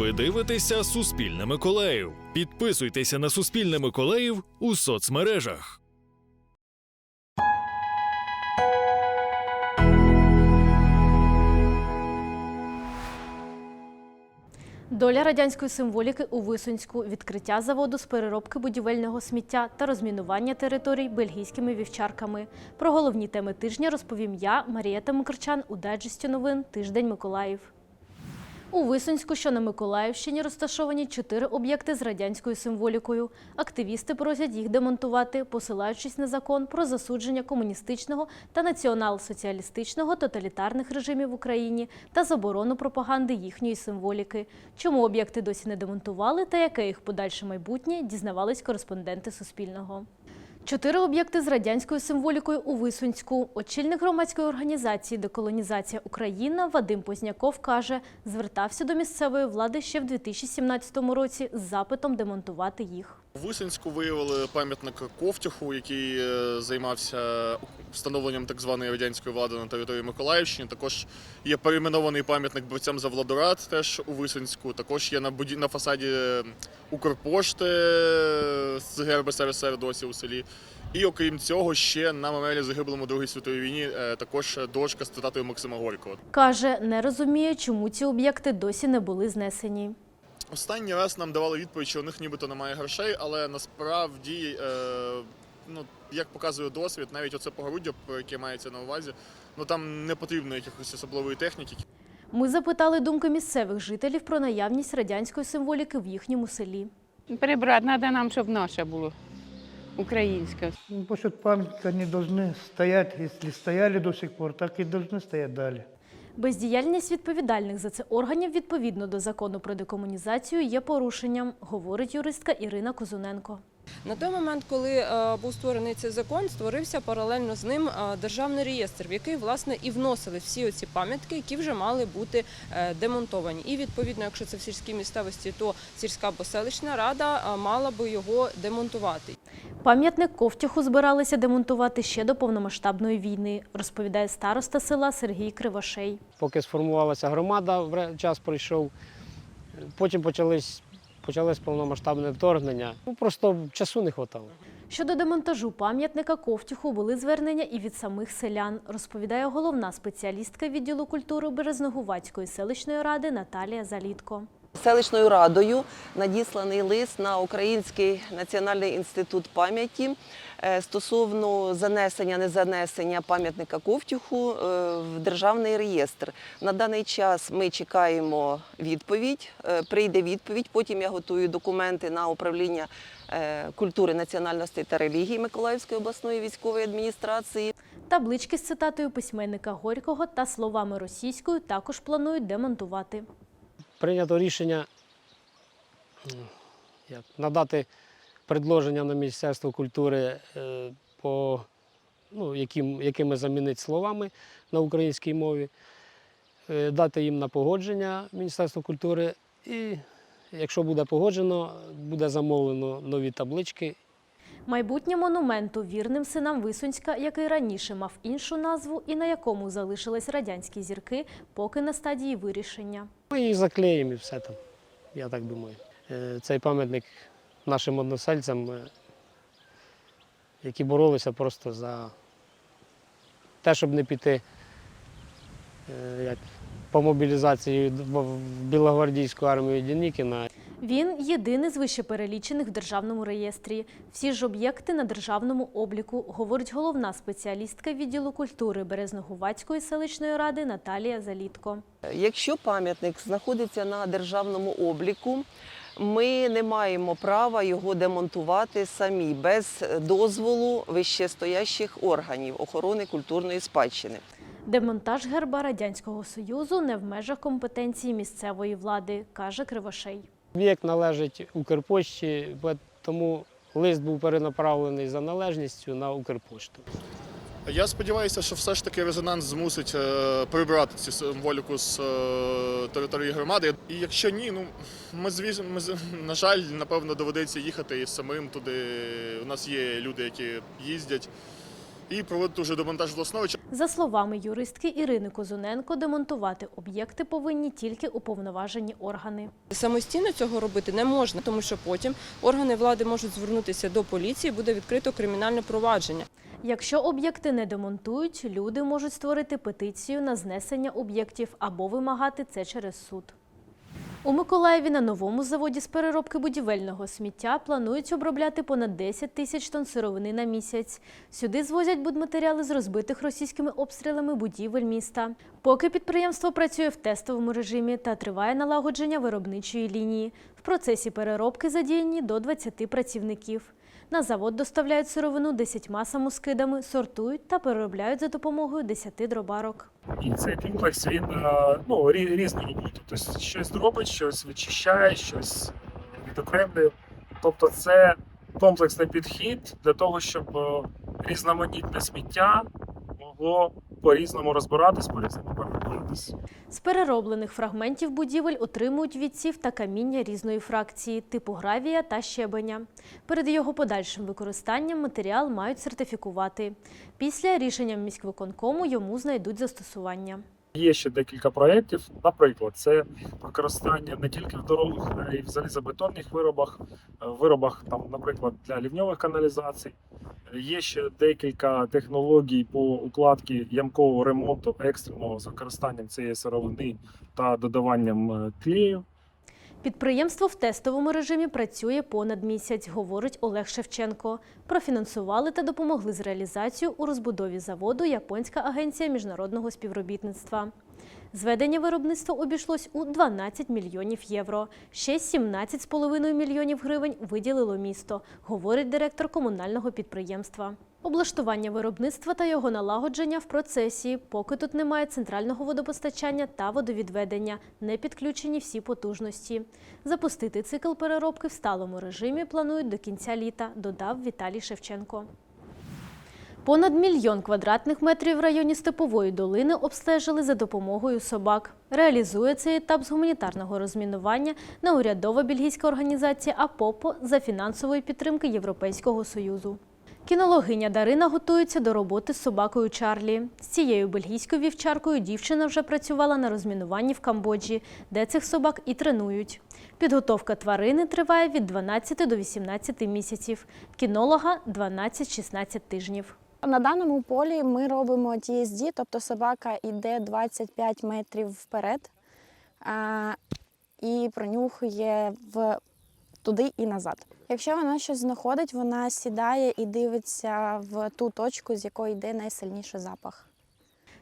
Ви дивитеся Суспільне Миколаїв. Підписуйтеся на Суспільне Миколаїв у соцмережах. Доля радянської символіки у Висунську, відкриття заводу з переробки будівельного сміття та розмінування територій бельгійськими вівчарками. Про головні теми тижня розповім я, Марія Тамикарчан, у дайджесті новин Тиждень Миколаїв. У Висунську, що на Миколаївщині, розташовані чотири об'єкти з радянською символікою. Активісти просять їх демонтувати, посилаючись на закон про засудження комуністичного та націонал-соціалістичного тоталітарних режимів в Україні та заборону пропаганди їхньої символіки. Чому об'єкти досі не демонтували та яке їх подальше майбутнє, дізнавались кореспонденти Суспільного. Чотири об'єкти з радянською символікою у Висунську. Очільник громадської організації Деколонізація Україна Вадим Позняков каже, звертався до місцевої влади ще в 2017 році з запитом демонтувати їх. У Висинську виявили пам'ятник Ковтюху, який е, займався встановленням так званої радянської влади на території Миколаївщини. Також є перейменований пам'ятник борцям за Владорад теж у Висинську. Також є на буді... на фасаді е, Укрпошти е, з герби СРСР досі у селі. І окрім цього, ще на меморіалі загиблому Другій світовій війні також дошка з цитатою Максима Горького. Каже, не розуміє, чому ці об'єкти досі не були знесені. Останній раз нам давали відповідь, що у них нібито немає грошей, але насправді, е, ну, як показує досвід, навіть оце погороддя, про яке мається на увазі, ну там не потрібно якихось особливої техніки. Ми запитали думки місцевих жителів про наявність радянської символіки в їхньому селі. Прибрати треба нам, щоб наше було українське. Ну, Насчет памятника они должны стоять, если стояли до сих пор, так и должны стоять далее. Бездіяльність відповідальних за це органів відповідно до закону про декомунізацію є порушенням, говорить юристка Ірина Козуненко. На той момент, коли е, був створений цей закон, створився паралельно з ним е, державний реєстр, в який власне і вносили всі оці пам'ятки, які вже мали бути е, демонтовані. І відповідно, якщо це в сільській місцевості, то сільська або селищна рада мала би його демонтувати. Пам'ятник Ковтюху збиралися демонтувати ще до повномасштабної війни, розповідає староста села Сергій Кривошей. поки сформувалася громада, час пройшов. Потім почались, почалось повномасштабне вторгнення. Ну, просто часу не вистачало. Щодо демонтажу пам'ятника Ковтюху були звернення і від самих селян, розповідає головна спеціалістка відділу культури Березногувацької селищної ради Наталія Залітко. Селищною радою надісланий лист на Український національний інститут пам'яті е, стосовно занесення незанесення пам'ятника Ковтюху е, в державний реєстр. На даний час ми чекаємо відповідь. е, Прийде відповідь. Потім я готую документи на управління культури, національності та релігії Миколаївської обласної військової адміністрації. Таблички з цитатою письменника Горького та словами російською також планують демонтувати. Прийнято рішення як, надати предложення на Міністерство культури, е, по, ну, яким, якими замінити словами на українській мові, е, дати їм на погодження Міністерство культури. І якщо буде погоджено, буде замовлено нові таблички Майбутнє монументу вірним синам Висунська, який раніше мав іншу назву і на якому залишились радянські зірки, поки на стадії вирішення. Ми їх заклеїмо і все там, я так думаю. Е, Цей пам'ятник нашим односельцям, е, які боролися просто за те, щоб не піти е, як, по мобілізації в Білогвардійську армію Дінікіна. Він єдиний з вищеперелічених в державному реєстрі. Всі ж об'єкти на державному обліку, говорить головна спеціалістка відділу культури Березногувацької селищної ради Наталія Залітко. Якщо пам'ятник знаходиться на державному обліку, ми не маємо права його демонтувати самі без дозволу вищестоящих органів охорони культурної спадщини. Демонтаж герба Радянського Союзу не в межах компетенції місцевої влади, каже Кривошей. Об'єкт належить Укрпошті, тому лист був перенаправлений за належністю на Укрпошту. Я сподіваюся, що все ж таки резонанс змусить е, прибрати цю символіку з е, території громади. І якщо ні, ну ми звісно, на жаль, напевно, доведеться їхати і самим туди. У нас є люди, які їздять. І проводити вже демонтаж власної За словами юристки Ірини Козуненко, демонтувати об'єкти повинні тільки уповноважені органи. Самостійно цього робити не можна, тому що потім органи влади можуть звернутися до поліції, буде відкрито кримінальне провадження. Якщо об'єкти не демонтують, люди можуть створити петицію на знесення об'єктів або вимагати це через суд. У Миколаєві на новому заводі з переробки будівельного сміття планують обробляти понад 10 тисяч тонн сировини на місяць. Сюди звозять будматеріали з розбитих російськими обстрілами будівель міста. Поки підприємство працює в тестовому режимі та триває налагодження виробничої лінії. В процесі переробки задіяні до 20 працівників. На завод доставляють сировину 10 самоскидами, сортують та переробляють за допомогою 10 дробарок. І цей комплекс він е, ну, рі- різну роботу. Тобто щось робить, щось вичищає, щось відокремлює. Тобто це комплексний підхід для того, щоб е, різноманітне сміття могло по-різному розбиратись, по-різному переробатись. З перероблених фрагментів будівель отримують відсів та каміння різної фракції, типу гравія та щебеня. Перед його подальшим використанням матеріал мають сертифікувати. Після рішення міськвиконкому йому знайдуть застосування. Є ще декілька проєктів. Наприклад, це використання не тільки в дорогах, а й в залізобетонних виробах, е, виробах, там, наприклад, для лівньових каналізацій. Є ще декілька технологій по укладці ямкового ремонту екстреного з використанням цієї сировини та додаванням е, клею. Підприємство в тестовому режимі працює понад місяць, говорить Олег Шевченко. Профінансували та допомогли з реалізацією у розбудові заводу Японська агенція міжнародного співробітництва. Зведення виробництва обійшлось у 12 мільйонів євро. Ще 17,5 мільйонів гривень виділило місто, говорить директор комунального підприємства. Облаштування виробництва та його налагодження в процесі, поки тут немає центрального водопостачання та водовідведення, не підключені всі потужності. Запустити цикл переробки в сталому режимі планують до кінця літа, додав Віталій Шевченко. Понад мільйон квадратних метрів в районі Степової долини обстежили за допомогою собак. Реалізує цей етап з гуманітарного розмінування неурядова бельгійська організація АПОПО за фінансової підтримки Європейського Союзу. Кінологиня Дарина готується до роботи з собакою Чарлі. З цією бельгійською вівчаркою дівчина вже працювала на розмінуванні в Камбоджі, де цих собак і тренують. Підготовка тварини триває від 12 до 18 місяців, кінолога 12-16 тижнів. На даному полі ми робимо TSD, тобто собака йде 25 метрів вперед а, і пронюхує в туди і назад. Якщо вона щось знаходить, вона сідає і дивиться в ту точку, з якої йде найсильніший запах.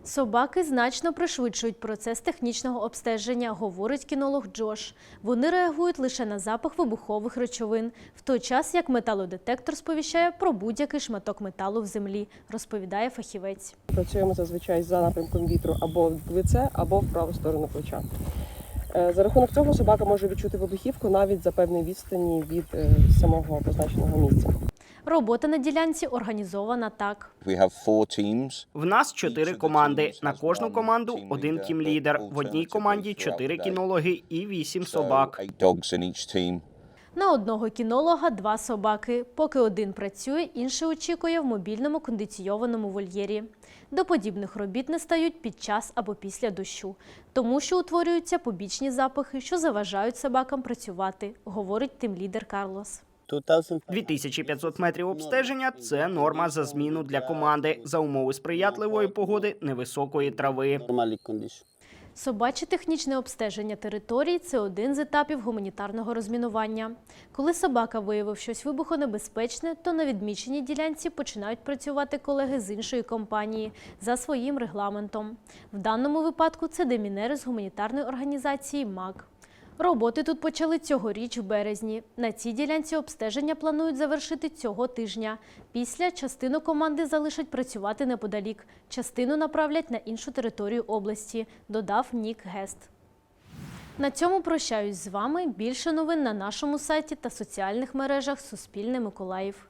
Собаки значно пришвидшують процес технічного обстеження, говорить кінолог Джош. Вони реагують лише на запах вибухових речовин, в той час як металодетектор сповіщає про будь-який шматок металу в землі, розповідає фахівець. Працюємо зазвичай за напрямком вітру або в лице, або в праву сторону плеча. Е, За рахунок цього собака може відчути вибухівку навіть за певної відстані від е, самого позначеного місця. Робота на ділянці організована так. В нас чотири команди. На кожну команду один тім-лідер. В одній команді чотири кінологи і вісім собак. На одного кінолога два собаки. Поки один працює, інший очікує в мобільному кондиційованому вольєрі. До подібних робіт не стають під час або після дощу, тому що утворюються побічні запахи, що заважають собакам працювати, говорить тимлідер Карлос. 2500 метрів обстеження це норма за зміну для команди за умови сприятливої погоди, невисокої трави. Собаче технічне обстеження територій це один з етапів гуманітарного розмінування. Коли собака виявив щось вибухонебезпечне, то на відміченій ділянці починають працювати колеги з іншої компанії за своїм регламентом. В даному випадку це демінери з гуманітарної організації МАК. Роботи тут почали цьогоріч в березні. На цій ділянці обстеження планують завершити цього тижня. Після частину команди залишать працювати неподалік, частину направлять на іншу територію області, додав Нік Гест. На цьому прощаюсь з вами. Більше новин на нашому сайті та соціальних мережах Суспільне Миколаїв.